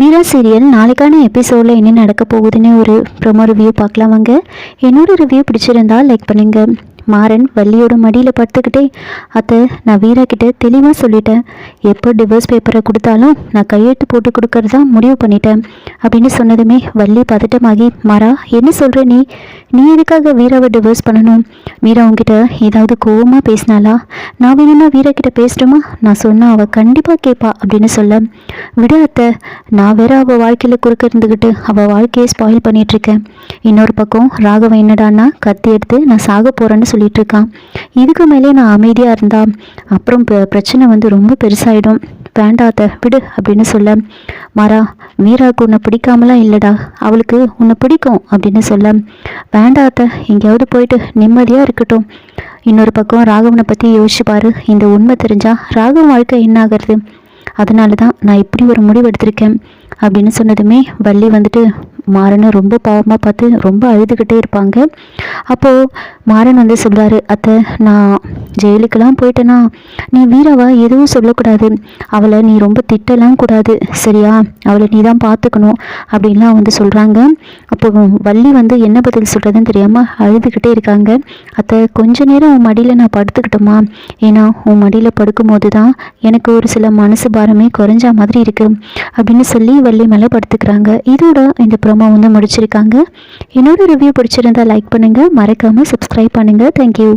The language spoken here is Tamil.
வீரா சீரியல் நாளைக்கான எபிசோடில் என்ன நடக்க போகுதுன்னு ஒரு ப்ரொமோ ரிவ்யூ பார்க்கலாம் வாங்க. என்னோடய ரிவ்யூ பிடிச்சிருந்தா லைக் பண்ணுங்கள் மாறன் வள்ளியோட மடியில் படுத்துக்கிட்டே அத்தை நான் வீரா கிட்ட தெளிவாக சொல்லிட்டேன். எப்போ டிவோர்ஸ் பேப்பரை கொடுத்தாலும் நான் கையெழுத்து போட்டு கொடுக்கறதா முடிவு பண்ணிட்டேன். அப்படின்னு சொன்னதுமே வள்ளி பதட்டமாகி மாறா என்ன சொல்கிற நீ? நீ எதுக்காக வீராவை டிவோர்ஸ் பண்ணணும்? வீரா உங்ககிட்ட ஏதாவது கோவமாக பேசினாலா நான் வேணும்னா வீரா கிட்ட பேசட்டுமா? நான் சொன்னால் அவள் கண்டிப்பாக கேட்பா அப்படின்னு சொல்ல விட அத்தை நான் வேற அவள் வாழ்க்கையில் குறுக்க இருந்துக்கிட்டு அவள் வாழ்க்கையை ஸ்பாயில் பண்ணிகிட்ருக்கேன் இருக்கேன். இன்னொரு பக்கம் ராகவன் என்னடான்னா கத்தி எடுத்து நான் சாக போகிறேன்னு சொல்லிட்டு இருக்கான். இதுக்கு மேலே நான் அமைதியாக இருந்தா அப்புறம் ப- பிரச்சனை வந்து ரொம்ப பெருசாயிடும். வேண்டாத விடு அப்படின்னு சொல்ல மாறா மீராவுக்கு உன்னை பிடிக்காமலாம் இல்லைடா. அவளுக்கு உன்னை பிடிக்கும் அப்படின்னு சொல்ல வேண்டாத்த எங்கேயாவது போயிட்டு நிம்மதியாக இருக்கட்டும். இன்னொரு பக்கம் ராகவனை பற்றி யோசிச்சுப்பார் இந்த உண்மை தெரிஞ்சால் ராகவன் வாழ்க்கை என்ன ஆகிறது? அதனால தான் நான் இப்படி ஒரு முடிவு எடுத்திருக்கேன் அப்படின்னு சொன்னதுமே வள்ளி வந்துட்டு மாறனை ரொம்ப பாவமாக பார்த்து ரொம்ப அழுதுகிட்டே இருப்பாங்க. அப்போது மாறன் வந்து சொல்கிறாரு அத்தை நான் ஜெயிலுக்கெல்லாம் போயிட்டேனா? நீ வீரவா எதுவும் சொல்லக்கூடாது. அவளை நீ ரொம்ப திட்டலாம் கூடாது. சரியா? அவளை நீ தான் பார்த்துக்கணும் அப்படின்லாம் வந்து சொல்கிறாங்க அப்போ வள்ளி வந்து என்ன பதில் சொல்கிறதுன்னு தெரியாமல் அழுதுகிட்டே இருக்காங்க. அத்தை கொஞ்ச நேரம் உன் மடியில் நான் படுத்துக்கிட்டோமா ஏன்னா உன் மடியில் படுக்கும்போது தான் எனக்கு ஒரு சில மனசு பாரமே குறைஞ்ச மாதிரி இருக்குது அப்படின்னு சொல்லி வள்ளி மேலே படுத்துக்கிறாங்க. இதோட இந்த ப்ரோமோ வந்து முடிச்சிருக்காங்க. என்னோட ரிவ்யூ பிடிச்சிருந்தா லைக் பண்ணுங்கள் மறக்காமல் சப்ஸ்கிரைப் பண்ணுங்கள் தேங்க்யூ